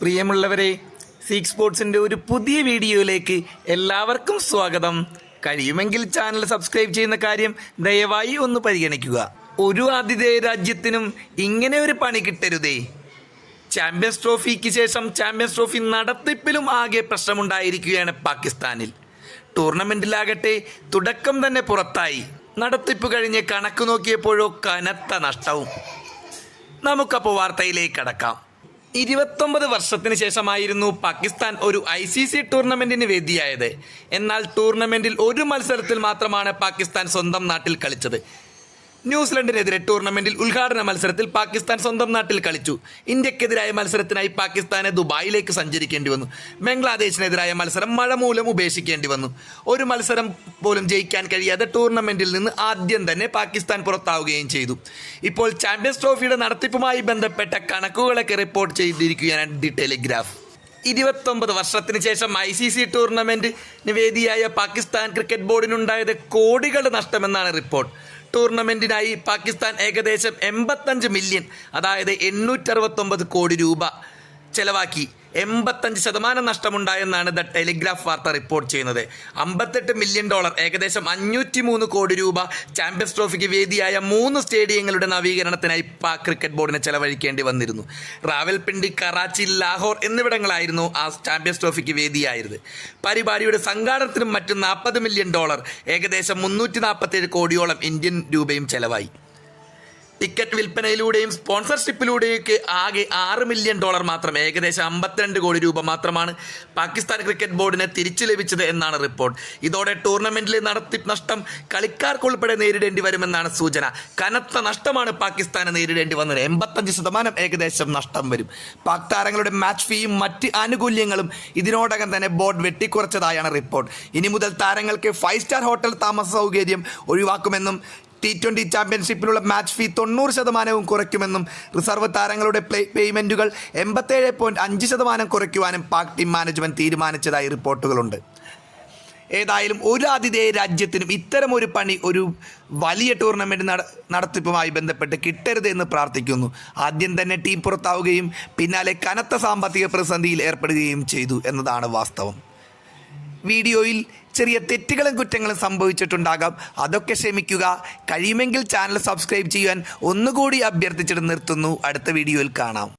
പ്രിയമുള്ളവരെ സീക്ക് സ്പോർട്സിന്റെ ഒരു പുതിയ വീഡിയോയിലേക്ക് എല്ലാവർക്കും സ്വാഗതം. കഴിയുമെങ്കിൽ ചാനൽ സബ്സ്ക്രൈബ് ചെയ്യുന്ന കാര്യം ദയവായി ഒന്ന് പരിഗണിക്കുക. ഒരു ആതിഥേയ രാജ്യത്തിനും ഇങ്ങനെ ഒരു പണി കിട്ടരുതേ. ചാമ്പ്യൻസ് ട്രോഫിക്ക് ശേഷം ചാമ്പ്യൻസ് ട്രോഫി നടത്തിപ്പിലും ആകെ പ്രശ്നമുണ്ടായിരിക്കുകയാണ് പാകിസ്ഥാനിൽ. ടൂർണമെന്റിലാകട്ടെ തുടക്കം തന്നെ പുറത്തായി. നടത്തിപ്പ് കഴിഞ്ഞ് കണക്ക് നോക്കിയപ്പോഴോ കനത്ത നഷ്ടവും. നമുക്കപ്പോൾ വാർത്തയിലേക്ക് കടക്കാം. ഇരുപത്തൊമ്പത് വർഷത്തിന് ശേഷമായിരുന്നു പാകിസ്ഥാൻ ഒരു ഐ സി സി ടൂർണമെന്റിന് വേദിയായത്. എന്നാൽ ടൂർണമെന്റിൽ ഒരു മത്സരത്തിൽ മാത്രമാണ് പാകിസ്ഥാൻ സ്വന്തം നാട്ടിൽ കളിച്ചത്. ന്യൂസിലൻഡിനെതിരെ ടൂർണമെന്റിൽ ഉദ്ഘാടന മത്സരത്തിൽ പാകിസ്ഥാൻ സ്വന്തം നാട്ടിൽ കളിച്ചു. ഇന്ത്യക്കെതിരായ മത്സരത്തിനായി പാകിസ്ഥാനെ ദുബായിലേക്ക് സഞ്ചരിക്കേണ്ടി വന്നു. ബംഗ്ലാദേശിനെതിരായ മത്സരം മഴ മൂലം ഉപേക്ഷിക്കേണ്ടി വന്നു. ഒരു മത്സരം പോലും ജയിക്കാൻ കഴിയാതെ ടൂർണമെന്റിൽ നിന്ന് ആദ്യം തന്നെ പാകിസ്ഥാൻ പുറത്താവുകയും ചെയ്തു. ഇപ്പോൾ ചാമ്പ്യൻസ് ട്രോഫിയുടെ നടത്തിപ്പുമായി ബന്ധപ്പെട്ട കണക്കുകളൊക്കെ റിപ്പോർട്ട് ചെയ്തിരിക്കുകയാണ് ദി ടെലിഗ്രാഫ്. ഇരുപത്തൊമ്പത് വർഷത്തിന് ശേഷം ഐ സി സി ടൂർണമെന്റിന് വേദിയായ പാകിസ്ഥാൻ ക്രിക്കറ്റ് ബോർഡിനുണ്ടായത് കോടികളുടെ നഷ്ടമെന്നാണ് റിപ്പോർട്ട്. ടൂർണമെന്റിനായി പാകിസ്ഥാൻ ഏകദേശം എൺപത്തഞ്ച് മില്യൺ അതായത് എണ്ണൂറ്ററുപത്തൊമ്പത് കോടി രൂപ. ചെലവാക്കി എൺപത്തഞ്ച് ശതമാനം നഷ്ടമുണ്ടായെന്നാണ് ദ ടെലിഗ്രാഫ് വാർത്ത റിപ്പോർട്ട് ചെയ്യുന്നത്. അമ്പത്തെട്ട് മില്യൺ ഡോളർ ഏകദേശം അഞ്ഞൂറ്റി മൂന്ന് കോടി രൂപ ചാമ്പ്യൻസ് ട്രോഫിക്ക് വേദിയായ മൂന്ന് സ്റ്റേഡിയങ്ങളുടെ നവീകരണത്തിനായി പാക് ക്രിക്കറ്റ് ബോർഡിനെ ചെലവഴിക്കേണ്ടി വന്നിരുന്നു. റാവൽപിണ്ടി കറാച്ചി ലാഹോർ എന്നിവിടങ്ങളായിരുന്നു ആ ചാമ്പ്യൻസ് ട്രോഫിക്ക് വേദിയായത്. പരിപാടിയുടെ സംഘാടനത്തിനും മറ്റും നാൽപ്പത് മില്യൺ ഡോളർ ഏകദേശം മുന്നൂറ്റി നാൽപ്പത്തേഴ് കോടിയോളം ഇന്ത്യൻ രൂപയും ചെലവായി. ടിക്കറ്റ് വിൽപ്പനയിലൂടെയും സ്പോൺസർഷിപ്പിലൂടെയൊക്കെ ആകെ ആറ് മില്യൺ ഡോളർ മാത്രം ഏകദേശം അമ്പത്തിരണ്ട് കോടി രൂപ മാത്രമാണ് പാകിസ്ഥാൻ ക്രിക്കറ്റ് ബോർഡിന് തിരിച്ചു ലഭിച്ചത് എന്നാണ് റിപ്പോർട്ട്. ഇതോടെ ടൂർണമെന്റിലെ നടത്തി നഷ്ടം കളിക്കാർക്കുൾപ്പെടെ നേരിടേണ്ടി വരുമെന്നാണ് സൂചന. കനത്ത നഷ്ടമാണ് പാകിസ്ഥാന് നേരിടേണ്ടി വന്നത്. എൺപത്തഞ്ച് ശതമാനം ഏകദേശം നഷ്ടം വരും. പാക് താരങ്ങളുടെ മാച്ച് ഫീയും മറ്റ് ആനുകൂല്യങ്ങളും ഇതിനോടകം തന്നെ ബോർഡ് വെട്ടിക്കുറച്ചതായാണ് റിപ്പോർട്ട്. ഇനി മുതൽ താരങ്ങൾക്ക് ഫൈവ് സ്റ്റാർ ഹോട്ടൽ താമസ സൗകര്യം ഒഴിവാക്കുമെന്നും ടി ട്വന്റി ചാമ്പ്യൻഷിപ്പിലുള്ള മാച്ച് ഫീ തൊണ്ണൂറ് ശതമാനവും കുറയ്ക്കുമെന്നും റിസർവ് താരങ്ങളുടെ പ്ലേ പേയ്മെന്റുകൾ എൺപത്തേഴ് പോയിന്റ് അഞ്ച് ശതമാനം കുറയ്ക്കുവാനും പാക് ടീം മാനേജ്മെന്റ് തീരുമാനിച്ചതായി റിപ്പോർട്ടുകളുണ്ട്. ഏതായാലും ഒരു ആതിഥേയ രാജ്യത്തിനും ഇത്തരം ഒരു പണി ഒരു വലിയ ടൂർണമെന്റ് നട നടത്തിപ്പുമായി ബന്ധപ്പെട്ട് കിട്ടരുത് എന്ന് പ്രാർത്ഥിക്കുന്നു. ആദ്യം തന്നെ ടീം പുറത്താവുകയും പിന്നാലെ കനത്ത സാമ്പത്തിക പ്രതിസന്ധിയിൽ ഏർപ്പെടുകയും ചെയ്തു എന്നതാണ് വാസ്തവം. വീഡിയോയിൽ ചെറിയ തെറ്റുകളും കുറ്റങ്ങളും സംഭവിച്ചിട്ടുണ്ടാകാം. അതൊക്കെ ക്ഷമിക്കുക. കഴിയുമെങ്കിൽ ചാനൽ സബ്സ്ക്രൈബ് ചെയ്യാൻ ഒന്നുകൂടി അഭ്യർത്ഥിച്ചിട്ട് നിർത്തുന്നു. അടുത്ത വീഡിയോയിൽ കാണാം.